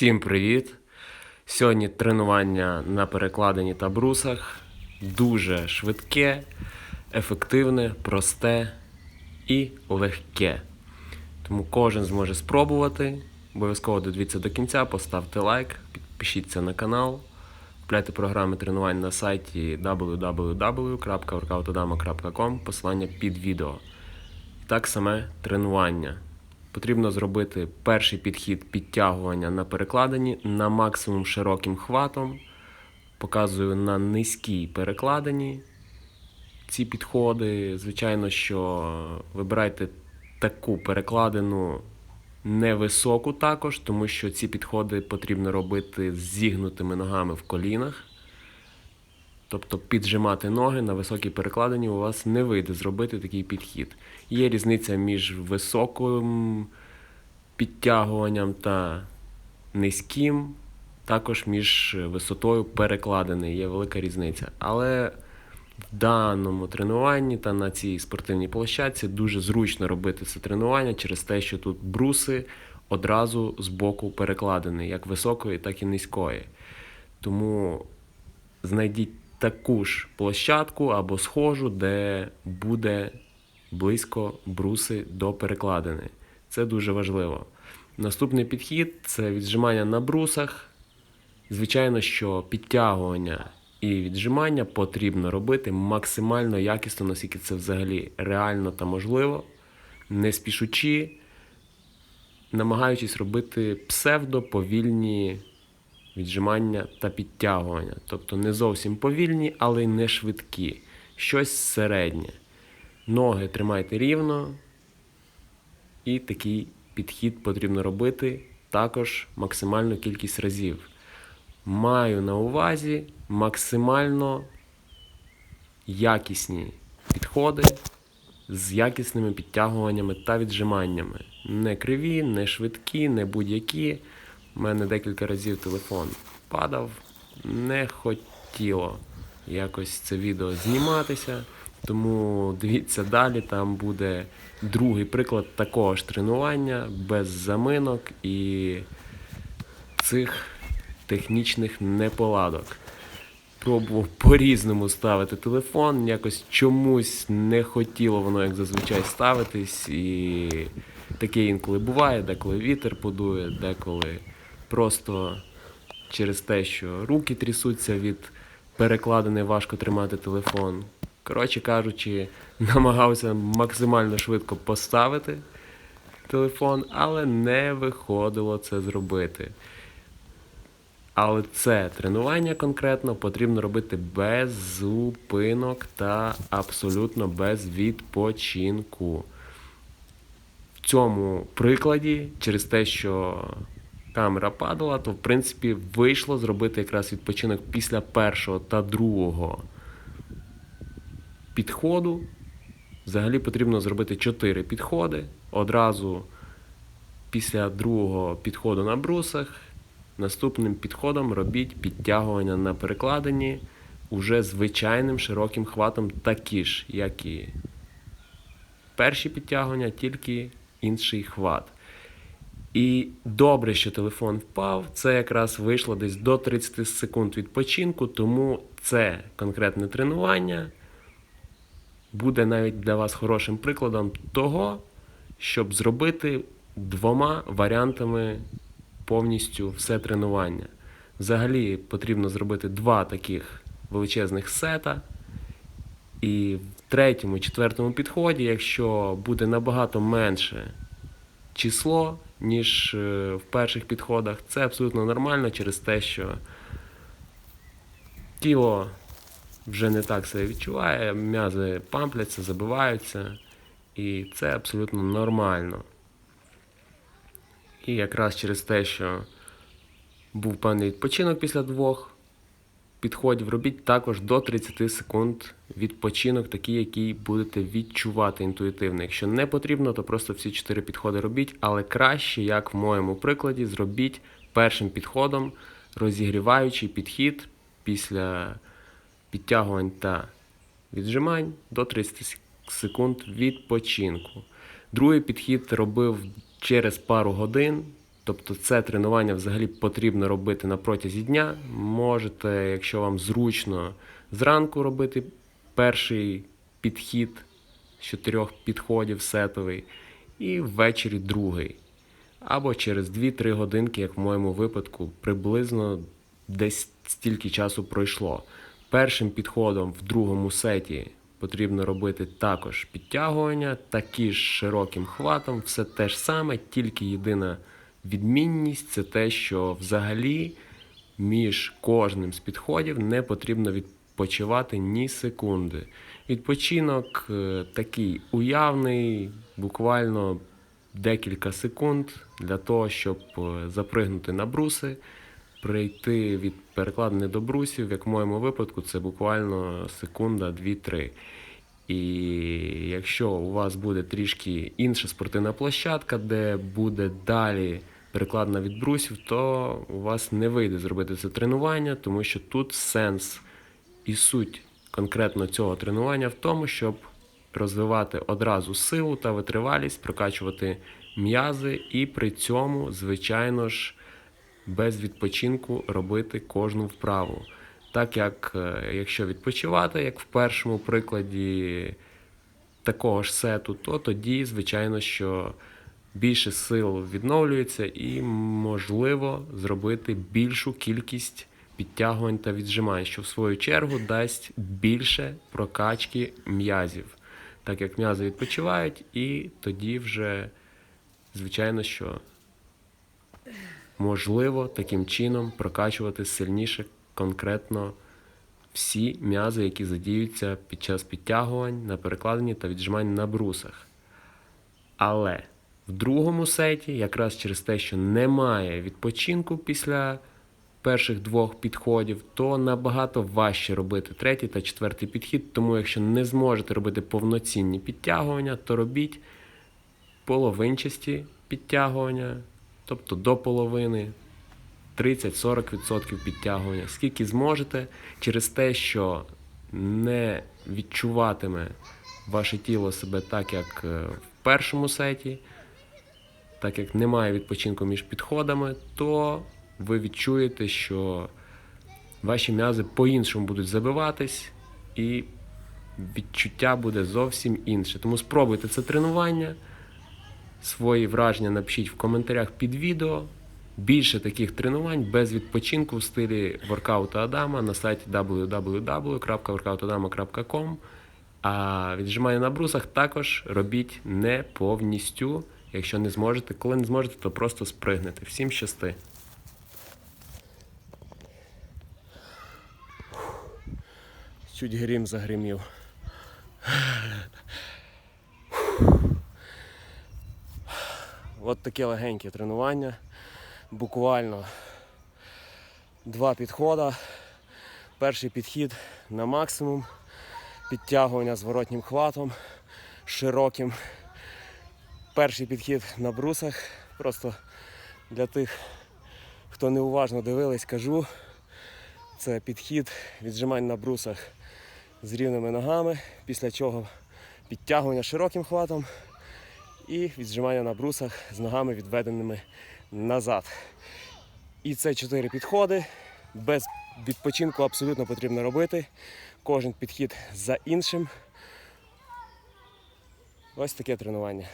Всім привіт! Сьогодні тренування на перекладині та брусах. Дуже швидке, ефективне, просте і легке. Тому кожен зможе спробувати. Обов'язково додивіться до кінця, поставте лайк, підпишіться на канал, купляйте програми тренувань на сайті www.workoutodama.com, посилання під відео. І так саме тренування. Потрібно зробити перший підхід підтягування на перекладині на максимум широким хватом. Показую на низькій перекладині ці підходи. Звичайно, що вибирайте таку перекладину невисоку також, тому що ці підходи потрібно робити з зігнутими ногами в колінах. Тобто піджимати ноги на високій перекладині у вас не вийде зробити такий підхід. Є різниця між високим підтягуванням та низьким, також між висотою перекладини є велика різниця. Але в даному тренуванні та на цій спортивній площадці дуже зручно робити це тренування через те, що тут бруси одразу з боку перекладини, як високої, так і низької. Тому знайдіть таку ж площадку або схожу, де буде близько бруси до перекладини. Це дуже важливо. Наступний підхід це віджимання на брусах. Звичайно, що підтягування і віджимання потрібно робити максимально якісно, наскільки це взагалі реально та можливо, не спішучи, намагаючись робити псевдоповільні віджимання та підтягування. Тобто не зовсім повільні, але й не швидкі. Щось середнє. Ноги тримайте рівно, і такий підхід потрібно робити також максимальну кількість разів. Маю на увазі максимально якісні підходи з якісними підтягуваннями та віджиманнями. Не криві, не швидкі, не будь-які. У мене декілька разів телефон падав, не хотіло якось це відео зніматися. Тому дивіться далі, там буде другий приклад такого ж тренування без заминок і цих технічних неполадок. Пробував по-різному ставити телефон, якось чомусь не хотіло воно, як зазвичай, ставитись. І таке інколи буває, деколи вітер подує, деколи просто через те, що руки трясуться від перекладини, важко тримати телефон. Коротше кажучи, намагався максимально швидко поставити телефон, але не виходило це зробити. Але це тренування конкретно потрібно робити без зупинок та абсолютно без відпочинку. В цьому прикладі, через те, що камера падала, то в принципі вийшло зробити якраз відпочинок після першого та другого підходу. Взагалі потрібно зробити 4 підходи. Одразу після другого підходу на брусах. Наступним підходом робіть підтягування на перекладині уже звичайним широким хватом, такі ж, як і перші підтягування, тільки інший хват. І добре, що телефон впав, це якраз вийшло десь до 30 секунд відпочинку, тому це конкретне тренування буде навіть для вас хорошим прикладом того, щоб зробити двома варіантами повністю все тренування. Взагалі потрібно зробити два таких величезних сета. І в третьому, четвертому підході, якщо буде набагато менше число, ніж е, в перших підходах, це абсолютно нормально через те, що тіло вже не так себе відчуває, м'язи пампляться, забиваються, і це абсолютно нормально. І якраз через те, що був певний відпочинок після двох підходів, робіть також до 30 секунд відпочинок, такий, який будете відчувати інтуїтивно. Якщо не потрібно, то просто всі 4 підходи робіть, але краще, як в моєму прикладі, зробіть першим підходом розігріваючий підхід після підтягувань та віджимань до 30 секунд відпочинку. Другий підхід робив через пару годин, Тобто це тренування взагалі потрібно робити на протязі дня. Можете, якщо вам зручно, зранку робити перший підхід з чотирьох підходів сетовий, і ввечері другий. Або через 2-3 годинки, як в моєму випадку, приблизно десь стільки часу пройшло. Першим підходом в другому сеті потрібно робити також підтягування, такі ж широким хватом, все те ж саме, тільки єдина відмінність це те, що взагалі між кожним з підходів не потрібно відпочивати ні секунди. Відпочинок е, такий уявний, буквально декілька секунд для того, щоб е, запригнути на бруси, прийти від перекладини до брусів, як в моєму випадку, це буквально секунда, 2-3. І якщо у вас буде трішки інша спортивна площадка, де буде далі перекладина від брусів, то у вас не вийде зробити це тренування, тому що тут сенс і суть конкретно цього тренування в тому, щоб розвивати одразу силу та витривалість, прокачувати м'язи і при цьому, звичайно ж, без відпочинку робити кожну вправу. Так як е, якщо відпочивати, як в першому прикладі такого ж сету, то тоді, звичайно, що більше сил відновлюється і можливо зробити більшу кількість підтягувань та віджимань, що в свою чергу дасть більше прокачки м'язів, так як м'язи відпочивають, і тоді вже, звичайно, що можливо таким чином прокачувати сильніше конкретно всі м'язи, які задіються під час підтягувань на перекладині та віджимань на брусах. Але в другому сеті, якраз через те, що немає відпочинку після перших двох підходів, то набагато важче робити третій та четвертий підхід. Тому, якщо не зможете робити повноцінні підтягування, то робіть половинчасті підтягування, тобто до половини, 30-40% підтягування, скільки зможете, через те, що не відчуватиме ваше тіло себе так, як е, в першому сеті, так як немає відпочинку між підходами, то ви відчуєте, що ваші м'язи по-іншому будуть забиватись, і відчуття буде зовсім інше. Тому спробуйте це тренування. Свої враження напишіть в коментарях під відео. Більше таких тренувань без відпочинку в стилі воркауту Адама на сайті www.workoutadama.com. А віджимання на брусах також робіть не повністю. Якщо не зможете, коли не зможете, то просто спригнете. Всім щасти. Чуть грім загримів. От таке легеньке тренування. Буквально два підходи. Перший підхід на максимум, підтягування з воротнім хватом, широким. Перший підхід на брусах. Просто для тих, хто неуважно дивились, кажу. Це підхід віджимань на брусах з рівними ногами, після чого підтягування широким хватом і віджимання на брусах з ногами відведеними назад. І це чотири підходи. Без відпочинку абсолютно потрібно робити. Кожен підхід за іншим. Ось таке тренування.